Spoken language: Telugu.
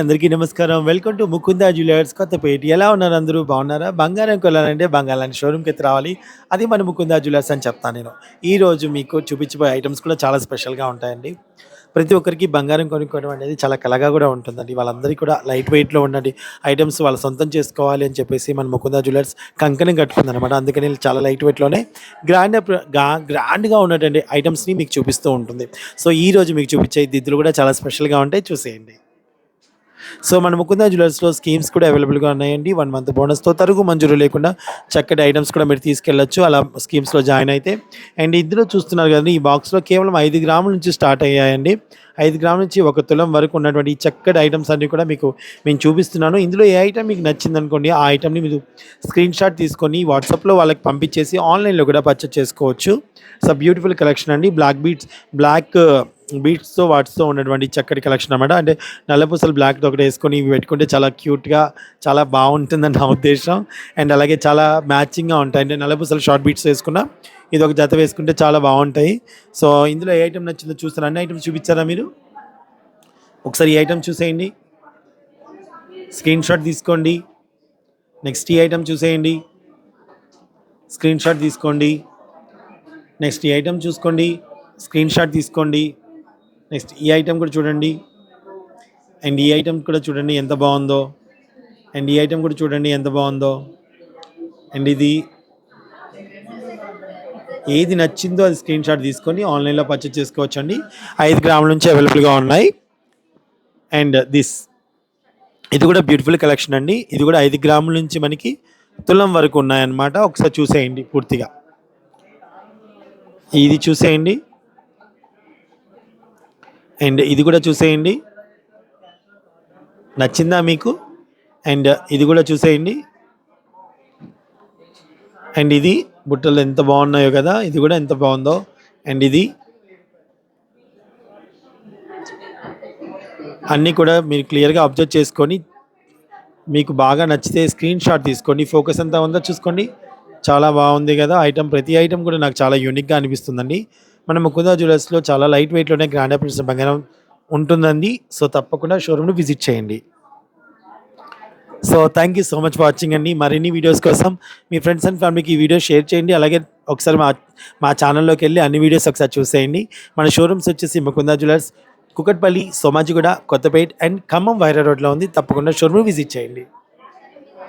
అందరికీ నమస్కారం. Welcome to Mukunda jewellers Kothapet. ఎలా ఉన్నారు అందరూ? బాగున్నారా? బంగారం కొనాలంటే బంగారాన్ని షోరూమ్కి ఎత్తి రావాలి. అది మన ముకుందా జ్యువెలర్స్ అని చెప్తాను నేను. ఈరోజు మీకు చూపించబోయే ఐటమ్స్ కూడా చాలా స్పెషల్గా ఉంటాయండి. ప్రతి ఒక్కరికి బంగారం కొనుక్కోవడం అనేది చాలా కలగా కూడా ఉంటుందండి. వాళ్ళందరికీ కూడా లైట్ వెయిట్లో ఉన్నది ఐటమ్స్ వాళ్ళ సొంతం చేసుకోవాలి అని చెప్పేసి మన ముకుందా జ్యువెలర్స్ కంకణం కట్టుకుంది అనమాట అందుకని చాలా లైట్ వెయిట్లోనే గ్రాండ్ గ్రాండ్గా ఉన్నటువంటి ఐటమ్స్ని మీకు చూపిస్తూ ఉంటుంది. సో ఈ రోజు మీకు చూపించే దిద్దులు కూడా చాలా స్పెషల్గా ఉంటాయి. చూసేయండి. సో మన ముకుందా జ్యువెలర్స్లో స్కీమ్స్ కూడా అవైలబుల్గా ఉన్నాయండి. వన్ మంత్ బోనస్తో తరుగు మంజూరు లేకుండా చక్కటి ఐటమ్స్ కూడా మీరు తీసుకెళ్ళొచ్చు. అలా స్కీమ్స్లో జాయిన్ అయితే. అండ్ ఇందులో చూస్తున్నారు కదండి ఈ బాక్స్లో కేవలం ఐదు గ్రాముల నుంచి స్టార్ట్ అయ్యాయండి. ఐదు గ్రాముల నుంచి ఒక తులం వరకు ఉన్నటువంటి ఈ చక్కటి ఐటమ్స్ అన్నీ కూడా మీకు నేను చూపిస్తున్నాను. ఇందులో ఏ ఐటమ్ మీకు నచ్చింది అనుకోండి ఆ ఐటమ్ని మీరు స్క్రీన్ షాట్ తీసుకొని వాట్సాప్లో వాళ్ళకి పంపించేసి ఆన్లైన్లో కూడా పర్చేస్ చేసుకోవచ్చు. సో బ్యూటిఫుల్ కలెక్షన్ అండి. బ్లాక్ బీట్స్ బ్లాక్ బీట్స్తో వాటితో ఉన్నటువంటి చక్కటి కలెక్షన్ అనమాట అంటే నల్లపూసలు బ్లాక్ ఒకటి వేసుకొని ఇవి పెట్టుకుంటే చాలా క్యూట్గా చాలా బాగుంటుందని నా ఉద్దేశం. అండ్ అలాగే చాలా మ్యాచింగ్గా ఉంటాయి. అంటే నల్లపూసలు షార్ట్ బీట్స్ వేసుకున్నా ఇది ఒక జత వేసుకుంటే చాలా బాగుంటాయి. సో ఇందులో ఏ ఐటమ్ నచ్చిందో చూస్తారు అన్ని ఐటమ్స్ చూపించారా మీరు? ఒకసారి ఈ ఐటమ్ చూసేయండి. స్క్రీన్ షాట్ తీసుకోండి. నెక్స్ట్ ఈ ఐటమ్ చూసేయండి. స్క్రీన్ షాట్ తీసుకోండి. నెక్స్ట్ ఈ ఐటమ్ చూసుకోండి. స్క్రీన్ షాట్ తీసుకోండి. నెక్స్ట్ ఈ ఐటమ్ కూడా చూడండి. అండ్ ఈ ఐటెం కూడా చూడండి ఎంత బాగుందో. అండ్ ఈ ఐటమ్ కూడా చూడండి ఎంత బాగుందో. అండ్ ఇది ఏది నచ్చిందో అది స్క్రీన్ షాట్ తీసుకొని ఆన్లైన్లో పర్చేజ్ చేసుకోవచ్చు అండి ఐదు గ్రాముల నుంచి అవైలబుల్గా ఉన్నాయి. అండ్ దిస్ ఇది కూడా బ్యూటిఫుల్ కలెక్షన్ అండి. ఇది కూడా ఐదు గ్రాముల నుంచి మనకి తులం వరకు ఉన్నాయన్నమాట. ఒకసారి చూసేయండి పూర్తిగా. ఇది చూసేయండి. అండ్ ఇది కూడా చూసేయండి. నచ్చిందా మీకు? అండ్ ఇది కూడా చూసేయండి. అండ్ ఇది బుట్టలు ఎంత బాగున్నాయో కదా ఇది కూడా ఎంత బాగుందో. అండ్ ఇది అన్నీ కూడా మీరు క్లియర్గా అబ్జర్వ్ చేసుకొని మీకు బాగా నచ్చితే స్క్రీన్ షాట్ తీసుకోండి. ఫోకస్ ఎంత ఉందో చూసుకోండి. చాలా బాగుంది కదా ఐటమ్. ప్రతి ఐటమ్ కూడా నాకు చాలా యూనిక్గా అనిపిస్తుందండి. మన ముకుందా జ్యువెలర్స్లో చాలా లైట్ వెయిట్లోనే గ్రాండ్ ఆపరేట్స్ బంగారం ఉంటుందండి. సో తప్పకుండా షోరూమ్ను విజిట్ చేయండి. So thank you so much watching అండి. మరిన్ని వీడియోస్ కోసం మీ ఫ్రెండ్స్ అండ్ ఫ్యామిలీకి ఈ వీడియో షేర్ చేయండి. అలాగే ఒకసారి మా మా ఛానల్లోకి వెళ్ళి అన్ని వీడియోస్ ఒకసారి చూసేయండి. మన షోరూమ్స్ వచ్చేసి ముకుందా జ్యువెలర్స్ కుకట్పల్లి సోమాజిగూడ కొత్తపేట్ అండ్ ఖమ్మం వైరా రోడ్లో ఉంది. తప్పకుండా షోరూమ్ విజిట్ చేయండి.